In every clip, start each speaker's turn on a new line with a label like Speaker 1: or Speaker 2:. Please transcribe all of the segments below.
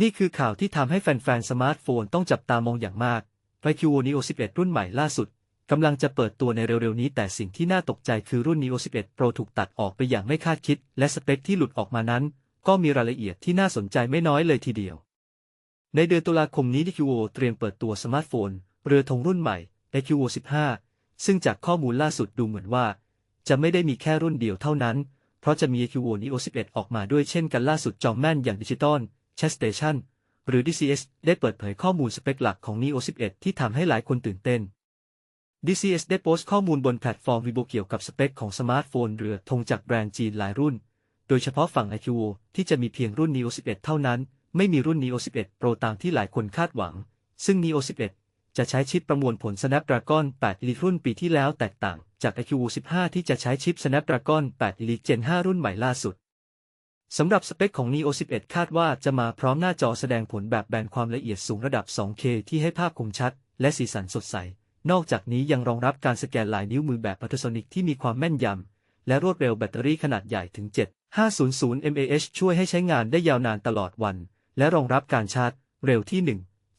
Speaker 1: นี่คือข่าวที่ทำให้แฟนๆ สมาร์ทโฟนต้องจับตามองอย่างมาก iQOO Neo 11 รุ่นใหม่ล่าสุดกำลังจะเปิดตัวในเร็วๆ นี้แต่สิ่งที่น่าตกใจคือรุ่น Neo 11 Pro ถูกตัดออกไปอย่างไม่คาดคิด และสเปคที่หลุดออกมานั้น ก็มีรายละเอียดที่น่าสนใจไม่น้อยเลยทีเดียว ในเดือนตุลาคมนี้ iQOO เตรียมเปิดตัวสมาร์ทโฟน เรือธงรุ่นใหม่ iQOO 15 ซึ่งจากข้อมูลล่าสุดดูเหมือนว่า จะไม่ได้มีแค่รุ่นเดียวเท่านั้น เพราะจะมี iQOO Neo 11 ออกมาด้วยเช่นกันล่าสุดจอมแม่นอย่างดิจิตอล Chat Station หรือ DCS ได้เปิดเผยข้อมูลสเปคหลักของ Neo 11 ที่ทำให้หลายคนตื่นเต้น DCS ได้โพสต์ข้อมูลบนแพลตฟอร์ม Weibo เกี่ยวกับสเปคของสมาร์ทโฟนเรือธงจากแบรนด์จีนหลายรุ่น โดยเฉพาะฝั่ง IQO ที่จะมีเพียงรุ่น Neo 11 เท่านั้น ไม่มีรุ่น Neo 11 Pro ตามที่หลายคนคาดหวัง ซึ่ง Neo 11 จะใช้ชิปประมวลผล Snapdragon 8 Elite รุ่นปีที่แล้วแตกต่างจาก IQO 15 ที่จะใช้ชิป Snapdragon 8 Elite Gen 5 รุ่นใหม่ล่าสุด สำหรับสเปคของ Neo 11 คาดว่าจะมาพร้อมหน้าจอแสดงผลแบบแบนความละเอียดสูงระดับ 2K ที่ให้ภาพคมชัด และสีสันสดใส นอกจากนี้ยังรองรับการสแกนลายนิ้วมือแบบอัลตราโซนิกที่มีความแม่นยำ และรวดเร็วแบตเตอรี่ขนาดใหญ่ถึง 7500 mAh ช่วยให้ใช้งานได้ยาวนานตลอดวัน และรองรับการชาร์จ เร็วที่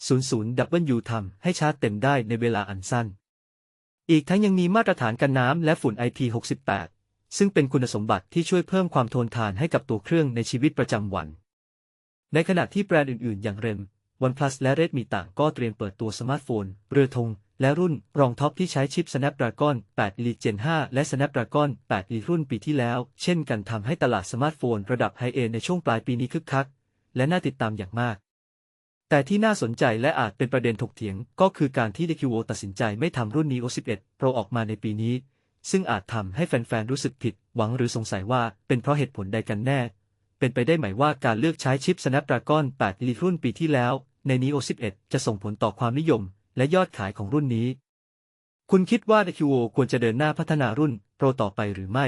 Speaker 1: 100W ทำให้ชาร์จเต็มได้ในเวลาอันสั้น อีกทั้งยังมีมาตรฐานกันน้ำและฝุ่น IP68 ซึ่งเป็นคุณสมบัติที่ช่วยเพิ่มความทนทานให้กับตัวเครื่องในชีวิตประจำวัน ในขณะที่แบรนด์อื่นๆ อย่างเรม OnePlus และ Redmi ต่างก็เตรียมเปิดตัวสมาร์ทโฟน เรือธงและรุ่นรองท็อปที่ใช้ชิป Snapdragon 8 Elite Gen 5 และ Snapdragon 8 Elite รุ่นปีที่แล้ว เช่นกันทำให้ตลาดสมาร์ทโฟนระดับไฮเอนในช่วงปลายปีนี้คึกคัก และน่าติดตามอย่างมาก แต่ที่น่าสนใจและอาจเป็นประเด็นถกเถียง ก็คือการที่ DQO ตัดสินใจไม่ทำรุ่น Neo 11 Pro ออกมาในปีนี้ ซึ่งอาจทำให้แฟนๆ รู้สึกผิดหวังหรือสงสัยว่าเป็นเพราะเหตุผลใดกันแน่ เป็นไปได้ไหมว่าการเลือกใช้ชิป Snapdragon 8 รุ่นปีที่แล้ว ใน Neo 11 จะส่งผลต่อความนิยม และยอดขายของรุ่นนี้ คุณคิดว่า DQO ควรจะเดินหน้าพัฒนารุ่น Pro ต่อไปหรือไม่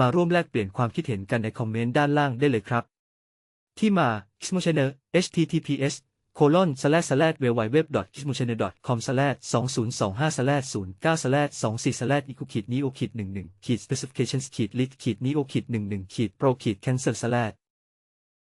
Speaker 1: มาร่วมแลกเปลี่ยนความคิดเห็นกันในคอมเมนต์ด้านล่างได้เลยครับ ที่มา Xmotioner https colon slash slash www xmotioner com slash 2025 slash 09 slash 24 slash eco ขีด neo ขีด11ขีด specifications ขีด list ขีด neo ขีด11ขีด pro ขีด cancel slash